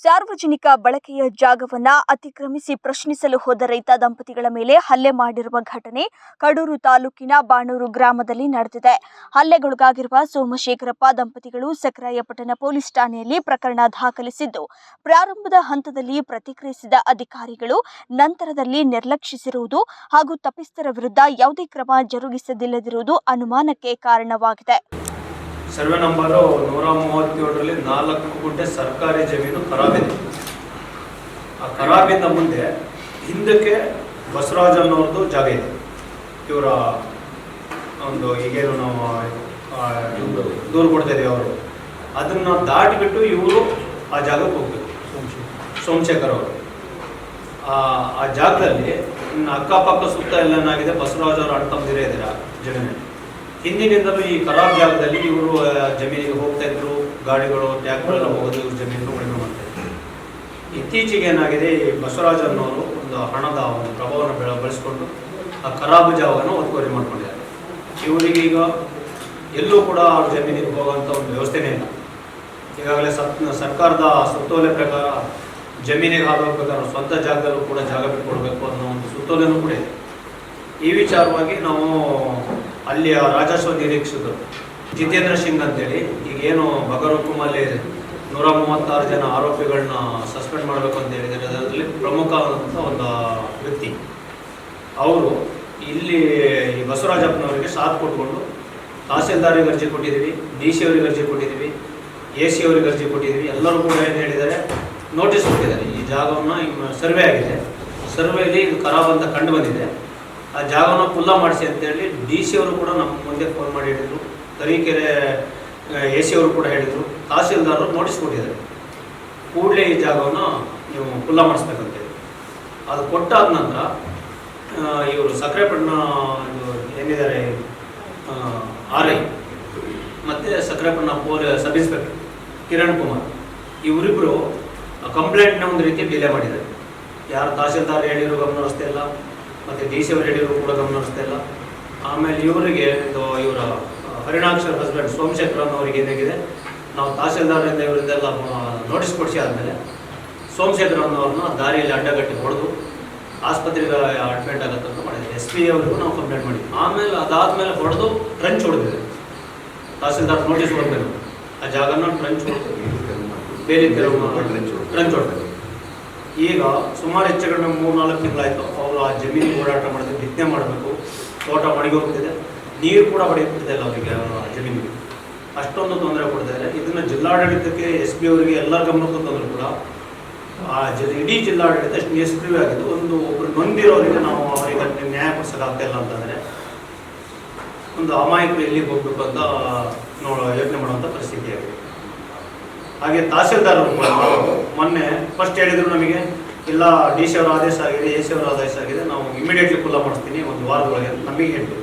ಸಾರ್ವಜನಿಕ ಬಳಕೆಯ ಜಾಗವನ್ನ ಅತಿಕ್ರಮಿಸಿ ಪ್ರಶ್ನಿಸಲು ಹೋದ ರೈತ ದಂಪತಿಗಳ ಮೇಲೆ ಹಲ್ಲೆ ಮಾಡಿರುವ ಘಟನೆ ಕಡೂರು ತಾಲೂಕಿನ ಬಾಣೂರು ಗ್ರಾಮದಲ್ಲಿ ನಡೆದಿದೆ. ಹಲ್ಲೆಗೊಳಗಾಗಿರುವ ಸೋಮಶೇಖರಪ್ಪ ದಂಪತಿಗಳು ಸಕ್ರಾಯಪಟ್ಟಣ ಪೊಲೀಸ್ ಠಾಣೆಯಲ್ಲಿ ಪ್ರಕರಣ ದಾಖಲಿಸಿದ್ದು, ಪ್ರಾರಂಭದ ಹಂತದಲ್ಲಿ ಪ್ರತಿಕ್ರಿಯಿಸಿದ ಅಧಿಕಾರಿಗಳು ನಂತರದಲ್ಲಿ ನಿರ್ಲಕ್ಷಿಸಿರುವುದು ಹಾಗೂ ತಪ್ಪಿಸ್ಥರ ವಿರುದ್ಧ ಯಾವುದೇ ಕ್ರಮ ಜರುಗಿಸದಿಲ್ಲದಿರುವುದು ಅನುಮಾನಕ್ಕೆ ಕಾರಣವಾಗಿದೆ. ಸರ್ವೆ ನಂಬರು ನೂರ ಮೂವತ್ತೇಳರಲ್ಲಿ ನಾಲ್ಕು ಗುಂಟೆ ಸರ್ಕಾರಿ ಜಮೀನು ಖರಾಬಿದೆ ಆ ಖರಾಬಿದ್ದ ಮುಂದೆ ಹಿಂದಕ್ಕೆ ಬಸವರಾಜ್ ಅನ್ನೋರ್ದು ಜಾಗ ಇದೆ. ಇವರ ಒಂದು ಈಗೇನು ನಾವು ದೂರು ಕೊಡ್ತಾ ಇದ್ದೀವಿ ಅವರು. ಅದನ್ನು ದಾಟಿಬಿಟ್ಟು ಇವರು ಆ ಜಾಗಕ್ಕೆ ಹೋಗ್ಬೇಕು. ಸೋಮಶೇಖರ್ ಅವರು. ಆ ಆ ಜಾಗದಲ್ಲಿ ಇನ್ನು ಅಕ್ಕಪಕ್ಕ ಸುತ್ತ ಎಲ್ಲ ಏನಾಗಿದೆ ಬಸವರಾಜ್ ಅವರು ಅಣ್ಣ ತಮ್ಮದಿರೇ ಇದ್ದೀರಾ ಜಮೀನಲ್ಲಿ. ಹಿಂದಿನಿಂದಲೂ ಈ ಖರಾಬ್ ಇವರು ಜಮೀನಿಗೆ ಹೋಗ್ತಾ ಇದ್ರು, ಗಾಡಿಗಳು ಟ್ಯಾಕ್ಟರ್ ಹೋಗೋದು ಇವರು ಜಮೀನು ಉಳಿಮೆ ಮಾಡ್ತಾ ಇದ್ರು. ಇತ್ತೀಚೆಗೆ ಏನಾಗಿದೆ, ಈ ಬಸವರಾಜ್ ಅನ್ನೋರು ಒಂದು ಹಣದ ಒಂದು ಪ್ರಭಾವವನ್ನು ಬೆಳ, ಬಳಸಿಕೊಂಡು ಆ ಖರಾಬ್ ಜಾಗವನ್ನು ಒತ್ತುವರಿ ಮಾಡ್ಕೊಂಡಿದ್ದಾರೆ. ಇವರಿಗೆ ಈಗ ಎಲ್ಲೂ ಕೂಡ ಅವ್ರ ಜಮೀನಿಗೆ ಹೋಗುವಂಥ ಒಂದು ವ್ಯವಸ್ಥೆನೇ ಇಲ್ಲ. ಈಗಾಗಲೇ ಸತ್, ಸರ್ಕಾರದ ಸುತ್ತೋಲೆ ಪ್ರಕಾರ ಜಮೀನಿಗೆ ಆಗಬೇಕಾದ್ರೆ ಸ್ವಂತ ಜಾಗದಲ್ಲೂ ಕೂಡ ಜಾಗ ಬಿಟ್ಕೊಡ್ಬೇಕು ಅನ್ನೋ ಒಂದು ಸುತ್ತೋಲೆನೂ ಕೂಡ ಇದೆ. ಈ ವಿಚಾರವಾಗಿ ನಾವು ಅಲ್ಲಿಯ ರಾಜಸ್ವ ನಿರೀಕ್ಷಕರು ಜಿತೇಂದ್ರ ಸಿಂಗ್ ಅಂತೇಳಿ, ಈಗ ಏನು ಬಗರುಕುಮಲ್ಲಿ ನೂರ ಮೂವತ್ತಾರು ಜನ ಆರೋಪಿಗಳನ್ನ ಸಸ್ಪೆಂಡ್ ಮಾಡಬೇಕು ಅಂತ ಹೇಳಿದರೆ ಅದರಲ್ಲಿ ಪ್ರಮುಖ ಅಂತ ಒಂದು ವ್ಯಕ್ತಿ. ಅವರು ಇಲ್ಲಿ ಈ ಬಸವರಾಜಪ್ಪನವರಿಗೆ ಸಾಥ್ ಕೊಟ್ಕೊಂಡು ತಹಸೀಲ್ದಾರಿಗೆ ಅರ್ಜಿ ಕೊಟ್ಟಿದ್ದೀವಿ, ಡಿ ಸಿ ಅವರಿಗೆ ಅರ್ಜಿ ಕೊಟ್ಟಿದ್ದೀವಿ, ಎ ಸಿ ಅವರಿಗೆ ಅರ್ಜಿ ಕೊಟ್ಟಿದ್ದೀವಿ. ಎಲ್ಲರೂ ಕೂಡ ಏನು ಹೇಳಿದ್ದಾರೆ, ನೋಟಿಸ್ ಕೊಟ್ಟಿದ್ದಾರೆ. ಈ ಜಾಗವನ್ನು ಸರ್ವೆ ಆಗಿದೆ. ಸರ್ವೆಯಲ್ಲಿ ಇದು ಖರಾಬ್ ಅಂತ ಕಂಡು ಬಂದಿದೆ. ಆ ಜಾಗವನ್ನು ಖುಲ್ಲಾ ಮಾಡಿಸಿ ಅಂತೇಳಿ ಡಿ ಸಿ ಅವರು ಕೂಡ ನಮ್ಮ ಮುಂದೆ ಫೋನ್ ಮಾಡಿ ಹೇಳಿದರು. ತರೀಕೆರೆ ಎ ಸಿ ಅವರು ಕೂಡ ಹೇಳಿದರು. ತಹಸೀಲ್ದಾರರು ನೋಟಿಸ್ ಕೊಟ್ಟಿದ್ದಾರೆ. ಕೂಡಲೇ ಈ ಜಾಗವನ್ನು ನೀವು ಖುಲ್ಲಾ ಮಾಡಿಸ್ಬೇಕಂತೇಳಿ ಅದು ಕೊಟ್ಟಾದ ನಂತರ ಇವರು ಸಕ್ಕರೆಪಟ್ಟಣ ಏನಿದ್ದಾರೆ ಆರ್ ಐ ಮತ್ತು Sakkarepatna police sub inspector Kiran Kumar. ಇವರಿಬ್ಬರು ಕಂಪ್ಲೇಂಟ್ನ ಒಂದು ರೀತಿ ಡಿಲೇ ಮಾಡಿದ್ದಾರೆ. ಯಾರು ತಹಸೀಲ್ದಾರ್ ಹೇಳಿರೋ ಗಮನ ಹರಿಸ್ತಾ ಇಲ್ಲ. ಮತ್ತು ಡಿ ಸಿ ಹೇಳಿದ್ರು ಕೂಡ ಗಮನ ಹರಿಸ್ತಾ ಇಲ್ಲ. ಆಮೇಲೆ ಇವರಿಗೆ ಇವರ ಹರಿಣಾಕ್ಷರ್ ಹಸ್ಬೆಂಡ್ ಸೋಮಶೇಖರ್ ಅವರಿಗೆ ಏನಾಗಿದೆ? ನಾವು ತಹಸೀಲ್ದಾರರಿಂದ ಇವರಿಂದೆಲ್ಲ ನೋಟಿಸ್ ಕೊಡಿಸಿ ಆದಮೇಲೆ ಸೋಮಶೇಖರ್ ಅನ್ನೋರನ್ನ ದಾರಿಯಲ್ಲಿ ಅಡ್ಡಗಟ್ಟಿ ಹೊಡೆದು ಆಸ್ಪತ್ರೆಗೆ ಅಡ್ಮಿಟ್ ಆಗುತ್ತೆ ಅಂತ ಮಾಡಿದ್ವಿ ಎಸ್ ಪಿ ಅವರಿಗೂ ನಾವು ಕಂಪ್ಲೇಂಟ್ ಮಾಡಿದ್ವಿ. ಆಮೇಲೆ ಅದಾದಮೇಲೆ ಹೊಡೆದು ಟ್ರಂಚ್ ಹೊಡೆದಿದೆ ತಹಸೀಲ್ದಾರ್ ನೋಟಿಸ್ ಹೊಡೆದಿಲ್ಲ ಆ ಜಾಗನ ಟ್ರಂಚ್ ಹೊಡೆದು ಬೇರೆ ಟ್ರಂಚ್ ಹೊಡೆದಿದೆ ಈಗ ಸುಮಾರು ಹೆಚ್ಚು ಕಡಿಮೆ ಮೂರು ನಾಲ್ಕು ತಿಂಗಳಾಯಿತು. ಅವರು ಆ ಜಮೀನು ಓಡಾಟ ಮಾಡಿದ್ರೆ ಬಿತ್ತನೆ ಮಾಡಬೇಕು, ತೋಟ ಒಣಗಿ ಹೋಗ್ತಿದೆ, ನೀರು ಕೂಡ ಹೊಡೆಯುತ್ತಿದೆ ಅಲ್ಲ ಅವರಿಗೆ ಆ ಜಮೀನಿಗೆ. ಅಷ್ಟೊಂದು ತೊಂದರೆ ಕೊಡ್ತಾರೆ ಇದನ್ನ ಜಿಲ್ಲಾಡಳಿತಕ್ಕೆ, ಎಸ್ ಪಿ ಅವರಿಗೆ ಎಲ್ಲ ಗಮನಕ್ಕೂ ತಂದರೂ ಕೂಡ, ಆ ಜಿ, ಇಡೀ ಜಿಲ್ಲಾಡಳಿತ ಎಷ್ಟು ನಿಷ್ಕ್ರಿಯ ಆಗಿದ್ದು, ಒಂದು ಒಬ್ಬರು ನೊಂದಿರೋರಿಗೆ ನಾವು ಅವರಿಗೆ ನ್ಯಾಯ ಇಲ್ಲ ಅಂತಂದರೆ ಒಂದು ಅಮಾಯಕ ಎಲ್ಲಿಗೆ ಹೋಗ್ಬೇಕು ಅಂತ ನೋಡ ಯೋಚನೆ ಮಾಡುವಂಥ ಪರಿಸ್ಥಿತಿ ಆಗಿದೆ. ಹಾಗೆ ತಹಸೀಲ್ದಾರ್ ಮೊನ್ನೆ ಫಸ್ಟ್ ಹೇಳಿದ್ರು ನಮಗೆ ಇಲ್ಲ ಡಿ ಸಿ ಅವರ ಆದೇಶ ಆಗಿದೆ ಎ ಸಿ ಅವರ ಆದೇಶ ಆಗಿದೆ, ನಾವು ಇಮಿಡಿಯೇಟ್ಲಿ ಕುಲ್ಲ ಮಾಡ್ತೀನಿ ಒಂದು ವಾರದೊಳಗೆ ನಮಗೆ ಹೇಳಿದ್ರು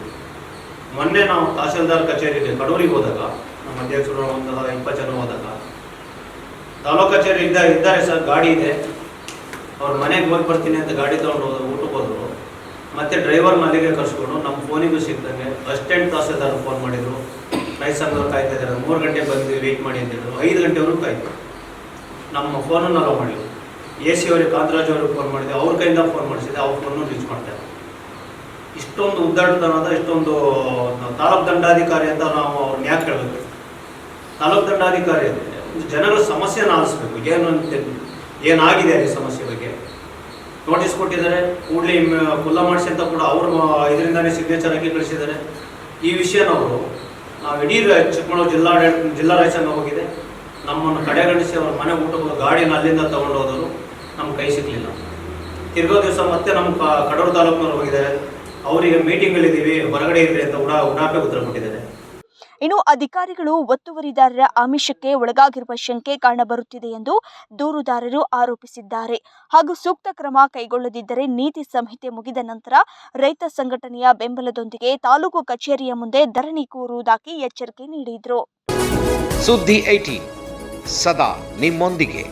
ಮೊನ್ನೆ ನಾವು ತಹಸೀಲ್ದಾರ್ ಕಚೇರಿಗೆ ಕಡೂರಿಗೆ ಹೋದಾಗ, ನಮ್ಮ ಅಧ್ಯಕ್ಷರು ಒಂದು ಇಪ್ಪತ್ತು ಜನ ಹೋದಾಗ, ತಾಲೂಕು ಕಚೇರಿ ಇದ್ದ ಇದ್ದಾರೆ ಸರ್, ಗಾಡಿ ಇದೆ. ಅವ್ರ ಮನೆಗೆ ಹೋಗಿ ಬರ್ತೀನಿ ಅಂತ ಗಾಡಿ ತೊಗೊಂಡು ಹೋದ್ರು ಊಟಕ್ಕೆ ಹೋದರು. ಮತ್ತೆ ಡ್ರೈವರ್ ಅಲ್ಲಿಗೆ ಕರ್ಸ್ಕೊಂಡು ನಮ್ಮ ಫೋನಿಗೂ ಸಿಗ್ದಂಗೆ ಅಸಿಸ್ಟೆಂಟ್ ತಹಸೀಲ್ದಾರ್ ಫೋನ್ ಮಾಡಿದರು. ರೈತ ಸಂಘದವ್ರು ಕಾಯ್ತಾ ಇದ್ದಾರೆ, ಮೂರು ಗಂಟೆ ಬಂದು ವೇಟ್ ಮಾಡಿ ಅಂತ ಹೇಳಿದ್ರು. ಐದು ಗಂಟೆವರೆಗೂ ಕಾಯ್ತು. ನಮ್ಮ ಫೋನನ್ನು ಅಲೋ ಮಾಡಿದ್ರು ಎ ಸಿ ಅವರಿಗೆ ಕಾಂತರಾಜ್ ಅವ್ರಿಗೆ ಫೋನ್ ಮಾಡಿದೆ ಅವ್ರ ಕೈಯಿಂದ ಫೋನ್ ಮಾಡಿಸಿದೆ. ಅವ್ರ ಫೋನು ರೀಚ್ ಮಾಡ್ತಾರೆ ಇಷ್ಟೊಂದು ಉದ್ದಾಟತನದ ಇಷ್ಟೊಂದು ತಾಲೂಕು ದಂಡಾಧಿಕಾರಿ ಅಂತ ನಾವು ಅವ್ರನ್ನ ಯಾಕೆ ಹೇಳಬೇಕು? ತಾಲೂಕು ದಂಡಾಧಿಕಾರಿ ಒಂದು ಜನಗಳ ಸಮಸ್ಯೆನ ಆಲಿಸ್ಬೇಕು. ಏನು ಅಂತ ಏನಾಗಿದೆ ಅಲ್ಲಿ ಸಮಸ್ಯೆ ಬಗ್ಗೆ? ನೋಟಿಸ್ ಕೊಟ್ಟಿದ್ದಾರೆ. ಕೂಡಲೇ ಕುಲ್ಲ ಮಾಡಿಸಿ ಅಂತ ಕೂಡ ಅವರು ಇದರಿಂದಾನೇ ಸಿಗ್ನೇಚರ್ ಹಾಕಿ ಕಳಿಸಿದ್ದಾರೆ. ಈ ವಿಷಯನವರು ನಾವು ಇಡೀ ಚಿಕ್ಕಮಗಳೂರು ಜಿಲ್ಲಾಡಳಿತ, ಜಿಲ್ಲಾ ರೈತ ಹೋಗಿದೆ. ನಮ್ಮನ್ನು ಕಡೆಗಣಿಸಿ ಅವರ ಮನೆ ಊಟಗಳು ಗಾಡಿನ ಅಲ್ಲಿಂದ ತಗೊಂಡು ಹೋದರು ನಮ್ಮ ಕೈ ಸಿಗಲಿಲ್ಲ. ತಿರ್ಗೋ ದಿವಸ ಮತ್ತೆ ನಮ್ಮ ಕಡೂರು ತಾಲೂಕಿನವ್ರು ಹೋಗಿದ್ದಾರೆ. ಅವರಿಗೆ ಮೀಟಿಂಗ್ಗಳಿದ್ದೀವಿ ಹೊರಗಡೆ ಇರ್ರಿ ಅಂತ ಉಡಾ ಉಡಾಪೆ ಉತ್ತರ ಕೊಟ್ಟಿದ್ದಾರೆ. ಇನ್ನು ಅಧಿಕಾರಿಗಳು ಒತ್ತುವರಿದಾರರ ಆಮಿಷಕ್ಕೆ ಒಳಗಾಗಿರುವ ಶಂಕೆ ಕಾಣಬರುತ್ತಿದೆ ಎಂದು ದೂರುದಾರರು ಆರೋಪಿಸಿದ್ದಾರೆ. ಹಾಗೂ ಸೂಕ್ತ ಕ್ರಮ ಕೈಗೊಳ್ಳದಿದ್ದರೆ ನೀತಿ ಸಂಹಿತೆ ಮುಗಿದ ನಂತರ ರೈತ ಸಂಘಟನೆಯ ಬೆಂಬಲದೊಂದಿಗೆ ತಾಲೂಕು ಕಚೇರಿಯ ಮುಂದೆ ಧರಣಿ ಕೂರುವುದಾಗಿ ಎಚ್ಚರಿಕೆ ನೀಡಿದರು. ಸುದ್ದಿ ಐಟಿ ಸದಾ ನಿಮ್ಮೊಂದಿಗೆ.